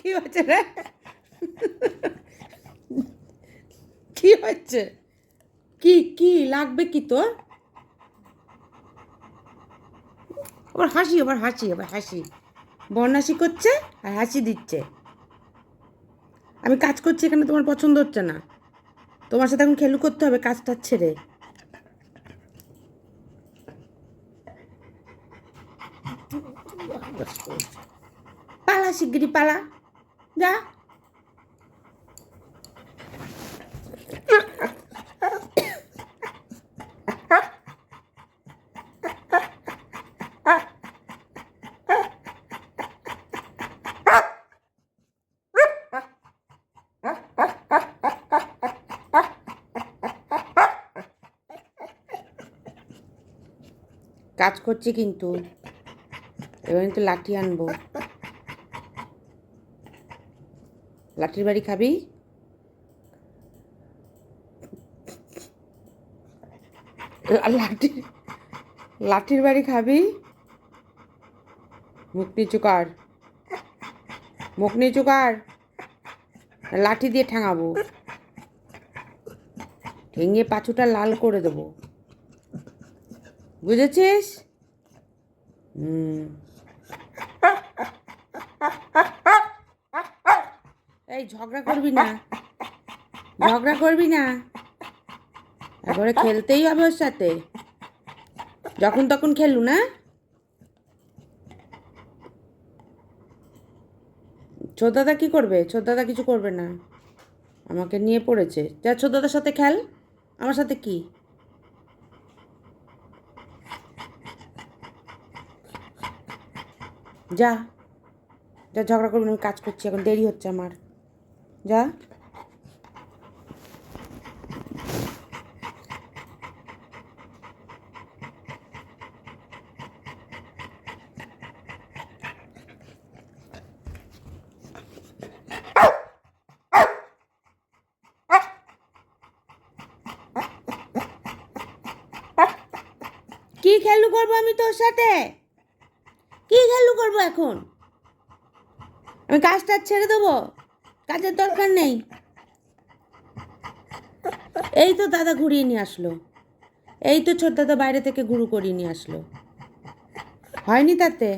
কি হচ্ছে রে? কি হচ্ছে কি কি লাগবে কি তোর? ওর হাসি আবার হাসি আবার হাসি। বন্যাসি করছে আর হাসি দিচ্ছে। আমি কাজ করছি এখানে, তোমার পছন্দ হচ্ছে না। তোমার সাথে এখন খেলু করতে হবে, কাজটা ছেড়ে। পালা শিগগিরি পালা। যা কাজ করছি কিন্তু। এবার কিন্তু লাঠি আনব। লাঠির বাড়ি খাবি? লাঠি লাঠির বাড়ি খাবি? মুখ নিচু কর। মুখ নিচু লাঠি দিয়ে ঠাঙাবো। ঠেঙে পাছুটা লাল করে দেবো। বুঝেছিস? হুম। এই ঝগড়া করবি না। ঝগড়া করবি না। একবারে খেলতেই হবে ওর সাথে। যখন তখন খেলু না? ছোদাদা কি করবে? ছোদাদা কিছু করবে না। আমাকে নিয়ে পড়েছে। যা ছোদাদার সাথে খেল। আমার সাথে কি? যা। যা ঝগড়া করবি আমি কাজ করছি, এখন দেরি হচ্ছে আমার। যা। কি খেলু করব আমি তোর সাথে? কি খেলু করব এখন? আমি কাজটা ছেড়ে দেবো? কাজের দরকার নেই। এই তো দাদা ঘুরিয়ে নিয়ে আসলো। এই তো ছোট দাদা বাইরে থেকে গুরু করিয়ে নিয়ে আসলো। হয়নি তাতে?